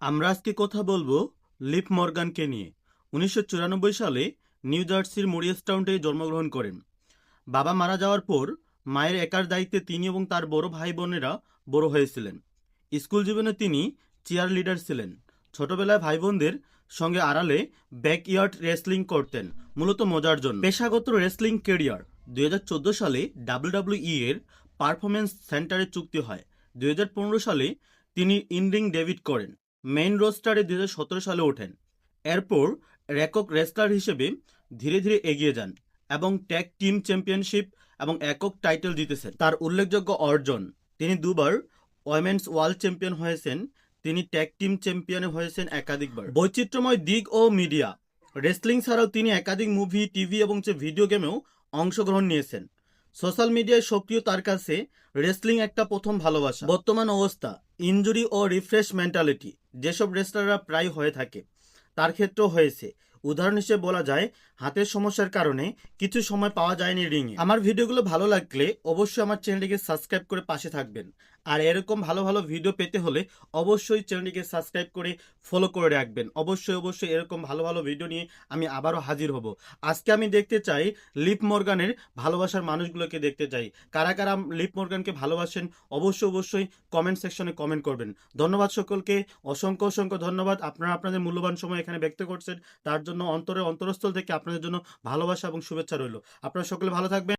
আমরা আজকে কথা বলব লিপ মর্গানকে নিয়ে। উনিশশো চুরানব্বই সালে নিউ জার্সির মরিয়াসটাউনটে জন্মগ্রহণ করেন। বাবা মারা যাওয়ার পর মায়ের একার দায়িত্বে তিনি এবং তার বড় ভাই বোনেরা বড় হয়েছিলেন। স্কুল জীবনে তিনি চেয়ার লিডার ছিলেন। ছোটবেলায় ভাই বোনদের সঙ্গে আড়ালে ব্যাকইয়ার্ড রেসলিং করতেন, মূলত মজার জন্য। পেশাগত রেসলিং কেরিয়ার। দুই হাজার চোদ্দ সালে ডাব্লিউডাব্লিউই এর পারফরমেন্স সেন্টারে চুক্তি হয়। দুই হাজার পনেরো সালে তিনি ইনরিং ডেবিট করেন। মেইন রোস্টারে দুই হাজার সতেরো সালে ওঠেন। এরপর একক রেসলার হিসেবে ধীরে ধীরে এগিয়ে যান এবং ট্যাগ টিম চ্যাম্পিয়নশিপ এবং একক টাইটেল জিতেছেন। তার উল্লেখযোগ্য অর্জন, তিনি দুবার ওয়েমেন্স ওয়ার্ল্ড চ্যাম্পিয়ন হয়েছেন, তিনি ট্যাগ টিম চ্যাম্পিয়ন হয়েছেন একাধিকবার। বৈচিত্র্যময় দিক ও মিডিয়া, রেসলিং ছাড়াও তিনি একাধিক মুভি, টিভি এবং ভিডিও গেমেও অংশগ্রহণ নিয়েছেন। সোশ্যাল মিডিয়ায় সক্রিয় তার কাছে রেসলিং একটা প্রথম ভালোবাসা। বর্তমান অবস্থা ইঞ্জুরি ও রিফ্রেশ মেন্টালিটি, যেসব রেসলাররা প্রায় হয়ে থাকে, তার ক্ষেত্রেও হয়েছে। উদাহরণ হিসেবে বলা যায়, হাতের সমস্যার কারণে কিছু সময় পাওয়া যায়নি রিংয়ে। আমার ভিডিওগুলো ভালো লাগলে অবশ্যই আমার চ্যানেলটিকে সাবস্ক্রাইব করে পাশে থাকবেন। আর এরকম ভালো ভালো ভিডিও পেতে হলে অবশ্যই চ্যানেলটিকে সাবস্ক্রাইব করে ফলো করে রাখবেন। অবশ্যই অবশ্যই এরকম ভালো ভালো ভিডিও নিয়ে আমি আবারও হাজির হব। আজকে আমি দেখতে চাই লিপ মর্গানের ভালোবাসার মানুষগুলোকে দেখতে চাই। কারা কারা লিপ মর্গানকে ভালোবাসেন, অবশ্যই অবশ্যই কমেন্ট সেকশনে কমেন্ট করবেন। ধন্যবাদ সকলকে। অসংখ্য অসংখ্য ধন্যবাদ। আপনারা আপনাদের মূল্যবান সময় এখানে ব্যক্ত করছেন। তার জন্য অন্তরে অন্তরস্থল থেকে আপনাদের জন্য ভালোবাসা এবং শুভেচ্ছা রইল। আপনারা সকলে ভালো থাকবেন।